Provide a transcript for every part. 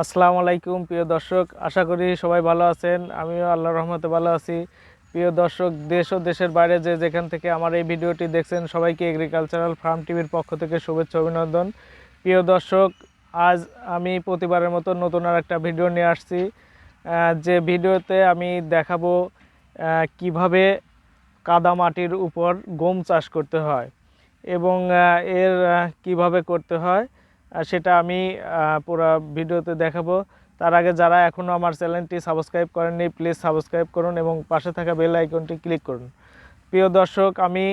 আসসালামু আলাইকুম, প্রিয় দর্শক। আশা করি সবাই ভালো আছেন। আমিও আল্লাহর রহমতে ভালো আছি। প্রিয় দর্শক, দেশ ও দেশের বাইরে যে যেখান থেকে আমার এই ভিডিওটি দেখছেন, সবাইকে এগ্রিকালচারাল ফার্ম টিভির পক্ষ থেকে শুভেচ্ছা, অভিনন্দন। প্রিয় দর্শক, আজ আমি প্রতিবারের মতো নতুন আর একটা ভিডিও নিয়ে আসছি। যে ভিডিওতে আমি দেখাবো কীভাবে কাদা মাটির উপর গম চাষ করতে হয় এবং এর কীভাবে করতে হয়। সেটা আমি পুরো ভিডিওতে দেখাবো। তার আগে যারা এখনও আমার চ্যানেলটি সাবস্ক্রাইব করেননি, প্লিজ সাবস্ক্রাইব করুন এবং পাশে থাকা বেল আইকনটি ক্লিক করুন। প্রিয় দর্শক, আমি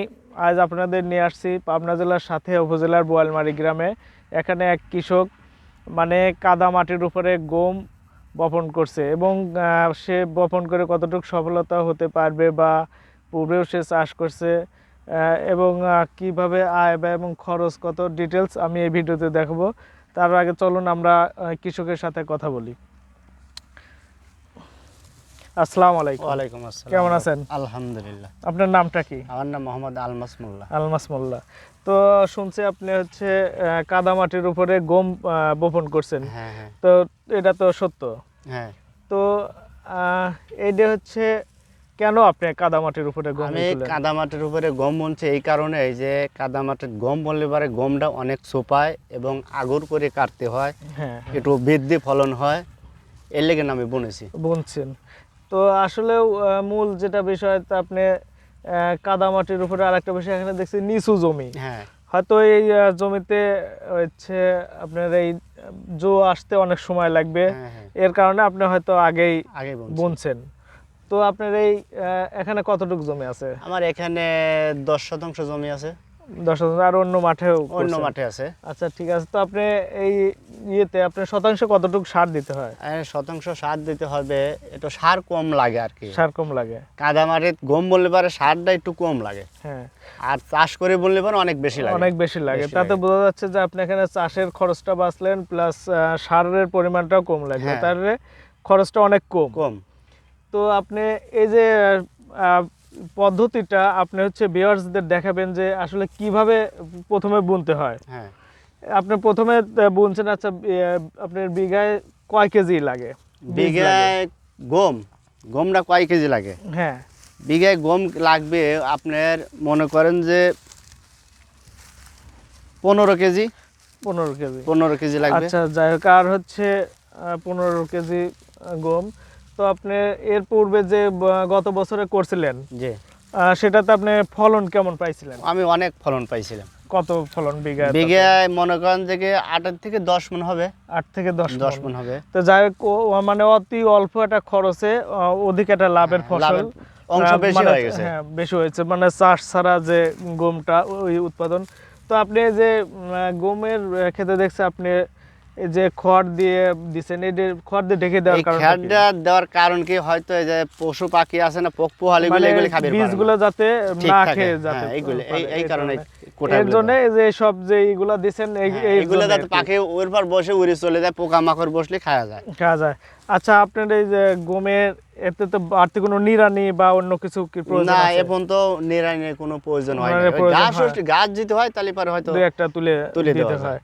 আজ আপনাদের নিয়ে আসছি পাবনা জেলার সাথে উপজেলার বোয়ালমারি গ্রামে। এখানে এক কৃষক মানে কাদা মাটির উপরে গম বপন করছে এবং সে বপন করে কতটুকু সফলতা হতে পারবে বা পূর্বেও সে চাষ করছে। এবং কীভাবে আয় ব্যয় এবং খরচ কত ডিটেলস আমি এই ভিডিওতে দেখাবো। তার আগে চলুন আমরা কৃষকের সাথে কথা বলি। আসসালামু আলাইকুম। ওয়ালাইকুম আসসালাম। কেমন আছেন? আলহামদুলিল্লাহ। আপনার নামটা কি? আমার নাম মোহাম্মদ আলমাস মোল্লা। আলমাস মোল্লা। তো শুনছি আপনি হচ্ছে আহ, কাদা মাটির উপরে গম বপন করছেন। হ্যাঁ হ্যাঁ। তো এটা তো সত্য। হ্যাঁ। তো আহ, এইটা হচ্ছে কেন আপনি কাদা মাটির উপরে গম আমি? কাদামাটির উপরে গম বুনছি এই কারণে এই যে কাদামাটির গম বললে পারে গমটা অনেক সোপায় এবং আগর করে কাটতে হয় হ্যাঁ হ্যাঁ, একটু বৃদ্ধি ফলন হয় এর লেগে আমি বুনেছি। বুনছেন। তো আসলেও আহ, মূল যেটা বিষয় তা আপনি আহ, কাদা মাটির উপরে আরেকটা বিষয় এখানে দেখছি নিচু জমি। হ্যাঁ। হয়তো এই জমিতে হচ্ছে আপনার এই জো আসতে অনেক সময় লাগবে। হ্যাঁ এর কারণে আপনি হয়তো আগেই আগে বুনছেন। তো আপনার এই এখানে কতটুকু জমি আছে? আমার এখানে দশ শতাংশ জমি আছে। দশ শতাংশ আর অন্য মাঠেও অন্য মাঠে আছে। আচ্ছা ঠিক আছে। তো আপনি এই ইয়েতে আপনার শতাংশ কতটুকু সার দিতে হয়? শতাংশ সার দিতে হবে একটু সার কম লাগে আর কি। সার কম লাগে। কাদামাটির গম বললে পারে সারটা একটু কম লাগে। হ্যাঁ। আর চাষ করে বললে পারে অনেক বেশি লাগে। অনেক বেশি লাগে। তাতে বোঝা যাচ্ছে যে আপনি এখানে চাষের খরচটা বাঁচলেন প্লাস সারের পরিমাণটাও কম লাগবে হ্যাঁ। তাহলে খরচটা অনেক কম। কম। তো আপনি এই যে পদ্ধতিটা আপনি হচ্ছে ভিউয়ার্সদের দেখাবেন যে আসলে কীভাবে প্রথমে বুনতে হয়। হ্যাঁ। আপনি প্রথমে বুনছেন আচ্ছা আপনার বিঘায় কয় কেজি লাগে? বিঘায় গম। গমটা কয় কেজি লাগে? হ্যাঁ। বিঘায় গম লাগবে আপনার মনে করেন যে পনেরো কেজি। পনেরো কেজি। পনেরো কেজি লাগবে। আচ্ছা যাই হোক আর হচ্ছে পনেরো কেজি গম। তো আপনি এর পূর্বে যে গত বছরে করছিলেন জি। সেটাতে আপনি ফলন কেমন পাইছিলেন? আমি অনেক ফলন পাইছিলাম। কত ফলন বিঘা বিঘায় মনে করেন যে কি আটের থেকে দশ মন হবে। আট থেকে দশ দশ মন হবে। তো যাই হোক মানে অতি অল্প একটা খরচে অধিক একটা লাভের ফসল অংশ বেশি মানে- হয়ে গেছে। হ্যাঁ বেশি হয়েছে। মানে চাষ ছাড়া যে গমটা ওই উৎপাদন। তো আপনি যে গমের ক্ষেত্রে দেখছে আপনি যে খড় দিয়ে দিচ্ছেন এই খড় দিয়ে ঢেকে দেওয়ার কারণ দেওয়ার কারণ কি? হয়তো এই যে পশু পাখি আছে না পোক পোহালি গুলো এগুলি খাবে মানে বীজগুলো যাতে না খেয়ে যাতে হ্যাঁ, এইগুলো এই এই কারণে এর জন্য এই যে সব যে এইগুলা দিচ্ছেন এই- এই যাতে পাখি ওর পর বসে উড়ে চলে যায় পোকা মাকড় বসলে খাওয়া যায়। খাওয়া যায়। আচ্ছা আপনার এই যে গমের এতে তো বাড়তি কোনো নিড়ানি বা অন্য কিছু কি প্রয়োজন না এখন তো নিরানের কোনো প্রয়োজন হয় না গাছ হয়। গাছ দিতে হয় তাহলে পরে হয়তো দুই একটা তুলে তুলে দিতে হয়।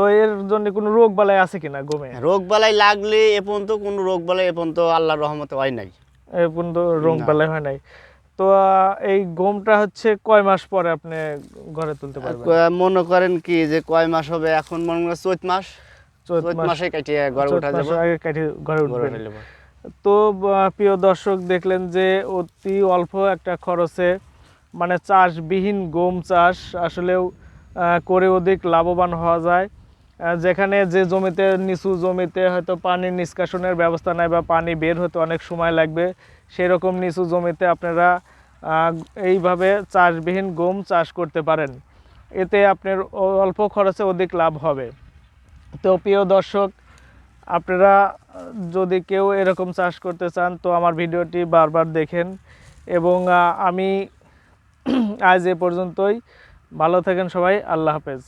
তো এর জন্য কোনো রোগ বালাই আছে কিনা গমে? রোগ বালাই লাগলে এখন তো কোনো রোগ বালাই এখন তো আল্লাহর রহমতে হয় নাই। এ পর্যন্ত রোগ বালাই হয় নাই। তো এই গমটা হচ্ছে কয় মাস পরে আপনি ঘরে তুলতে পারবেন? মনে করেন কি যে কয় মাস হবে? এখন মনে করেন চৈত মাস। চৈত মাসে। কাটিয়ে ঘরে উঠা যাবে। আগে কাটি ঘরে উঠবেন। তো প্রিয় দর্শক দেখলেন যে অতি অল্প একটা খরচে মানে চাষবিহীন গম চাষ আসলেও করে অধিক লাভবান হওয়া যায়। যেখানে যে জমিতে, নিচু জমিতে হয়তো পানি নিষ্কাশনের ব্যবস্থা নাই বা পানি বের হতে অনেক সময় লাগবে, সেরকম নিচু জমিতে আপনারা এইভাবে চাষবিহীন গম চাষ করতে পারেন। এতে আপনার অল্প খরচে অধিক লাভ হবে। তো প্রিয় দর্শক, আপনারা যদি কেউ এরকম চাষ করতে চান, তো আমার ভিডিওটি বারবার দেখেন এবং আমি আজ এ পর্যন্তই। ভালো থাকেন সবাই, আল্লাহ হাফেজ।